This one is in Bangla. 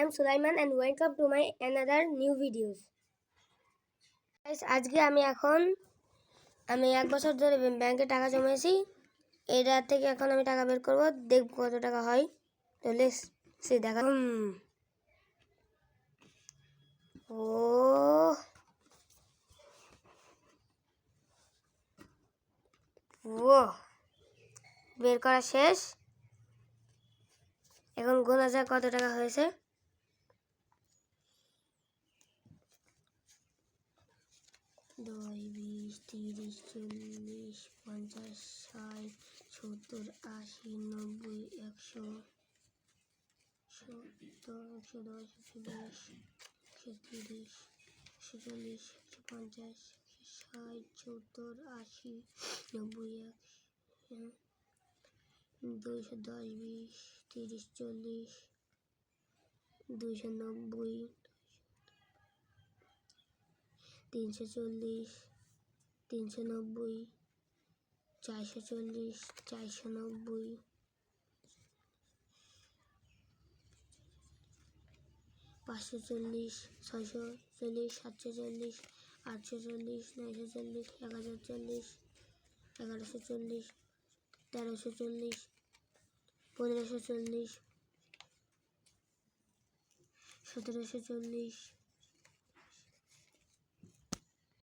am Sulaiman and welcome to my another new videos. Guys, আজকে আমি এখন আমি এক বছর ধরে ব্যাংকে টাকা জমিয়েছি এটা থেকে এখন আমি টাকা বের করব। দেখব কত টাকা হয়। তো লেস সে দেখা ও ও বের করা শেষ। এখন গোনা যাক কত টাকা হয়েছে? দুই বিশ, তিরিশ, চল্লিশ, পঞ্চাশ, ষাট, সত্তর, আশি, নব্বই, একশো, সত্তর, একশো দশ, একশো বিশ, একশো তিরিশ, একশো চল্লিশ, একশো পঞ্চাশ ষাট, সত্তর, আশি, নব্বই, একশো, দুইশো দশ, বিশ, তিরিশ, চল্লিশ, দুইশো নব্বই তিনশো চল্লিশ, তিনশো নব্বই, চারশো চল্লিশ, চারশো নব্বই। পাঁচশো চল্লিশ, ছয়শো চল্লিশ, সাতশো চল্লিশ, আটশো চল্লিশ, নয়শো চল্লিশ এক হাজার চল্লিশ, এগারোশো চল্লিশ, তেরোশো চল্লিশ, পনেরোশো চল্লিশ, সতেরোশো চল্লিশ